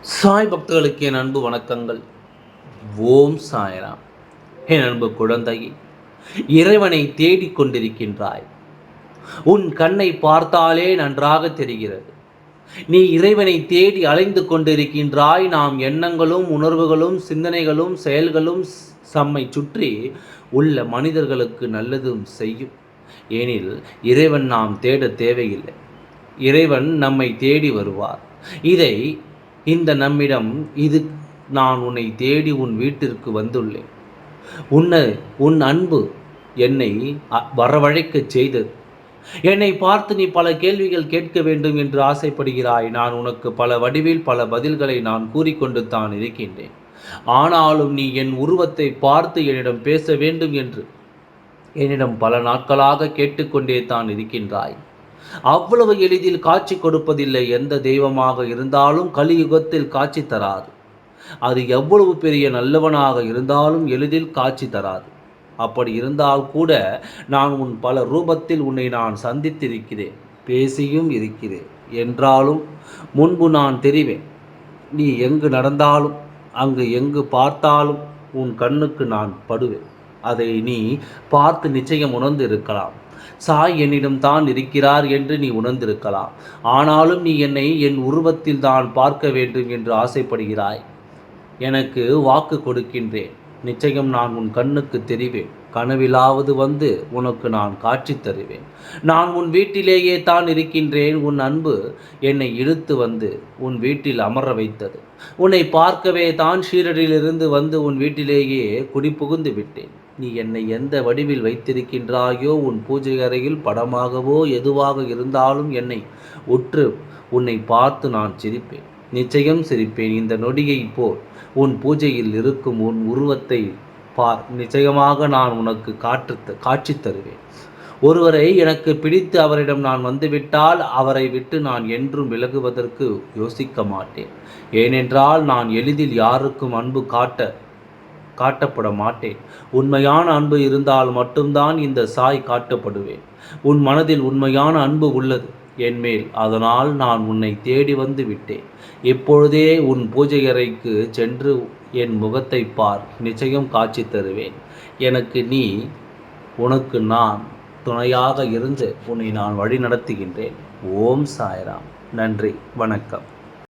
சாய் பக்தர்களுக்கு என் அன்பு வணக்கங்கள். ஓம் சாய்ராம். என் அன்பு குழந்தையை இறைவனை தேடிக் கொண்டிருக்கின்றாய். உன் கண்ணை பார்த்தாலே நன்றாக தெரிகிறது. நீ இறைவனை தேடி அலைந்து கொண்டிருக்கின்றாய். நாம் எண்ணங்களும் உணர்வுகளும் சிந்தனைகளும் செயல்களும் சம்மை சுற்றி உள்ள மனிதர்களுக்கு நல்லதும் செய்யும். ஏனில் இறைவன் நாம் தேட தேவையில்லை. இறைவன் நம்மை தேடி வருவார். இதை இந்த நம்மிடம் இது நான் உன்னை தேடி உன் வீட்டிற்கு வந்துள்ளேன். உன்னை உன் அன்பு என்னை வரவழைக்கச் செய்தது. என்னை பார்த்து நீ பல கேள்விகள் கேட்க வேண்டும் என்று ஆசைப்படுகிறாய். நான் உனக்கு பல வடிவில் பல பதில்களை நான் கூறிக்கொண்டு தான் இருக்கின்றேன். ஆனாலும் நீ என் உருவத்தை பார்த்து என்னிடம் பேச வேண்டும் என்று என்னிடம் பல நாட்களாக கேட்டுக்கொண்டே தான் இருக்கின்றாய். அவ்வளவு எளிதில் காட்சி கொடுப்பதில்லை. எந்த தெய்வமாக இருந்தாலும் கலியுகத்தில் காட்சி தராது. அது எவ்வளவு பெரிய நல்லவனாக இருந்தாலும் எளிதில் காட்சி தராது. அப்படி இருந்தால் கூட நான் உன் பல ரூபத்தில் உன்னை நான் சந்தித்திருக்கிறேன். பேசியும் இருக்கிறேன். என்றாலும் முன்பு நான் தெரிவேன். நீ எங்கு நடந்தாலும் அங்கு எங்கு பார்த்தாலும் உன் கண்ணுக்கு நான் படுவேன். அதை நீ பார்த்து நிச்சயம் உணர்ந்து இருக்கலாம் சாய் என்னிடம் தான் இருக்கிறார் என்று நீ உணர்ந்திருக்கலாம். ஆனாலும் நீ என்னை என் உருவத்தில் தான் பார்க்க வேண்டும் என்று ஆசைப்படுகிறாய். எனக்கு வாக்கு கொடுக்கின்றேன். நிச்சயம் நான் உன் கண்ணுக்கு தெரிவேன். கனவிலாவது வந்து உனக்கு நான் காட்சி தருவேன். நான் உன் வீட்டிலேயே தான் இருக்கின்றேன். உன் அன்பு என்னை இழுத்து வந்து உன் வீட்டில் அமர வைத்தது. உன்னை பார்க்கவே தான் ஷீரடியிலிருந்து வந்து உன் வீட்டிலேயே குடிபுகுந்து விட்டேன். நீ என்னை எந்த வடிவில் வைத்திருக்கின்றாயோ உன் பூஜை அறையில் படமாகவோ எதுவாக இருந்தாலும் என்னை உற்று உன்னை பார்த்து நான் சிரிப்பேன். நிச்சயம் சிரிப்பேன் இந்த நொடியை போல். உன் பூஜையில் இருக்கும் உன் உருவத்தை பார் நிச்சயமாக நான் உனக்கு காற்று காட்சி தருவேன். ஒருவரை எனக்கு பிடித்து அவரிடம் நான் வந்துவிட்டால் அவரை விட்டு நான் என்றும் விலகுவதற்கு யோசிக்க மாட்டேன். ஏனென்றால் நான் எளிதில் யாருக்கும் அன்பு காட்ட காட்டப்பட மாட்டேன். உண்மையான அன்பு இருந்தால் மட்டும்தான் இந்த சாய் காட்டப்படுவேன். உன் மனதில் உண்மையான அன்பு உள்ளது. என்மேல் அதனால் நான் உன்னை தேடி வந்து விட்டேன். இப்பொழுதே உன் பூஜை அறைக்கு சென்று என் முகத்தை பார். நிச்சயம் காட்சி தருவேன். எனக்கு நீ உனக்கு நான் துணையாக இருந்து உன்னை நான் வழி நடத்துகின்றேன் ஓம் சாய்ராம். நன்றி. வணக்கம்.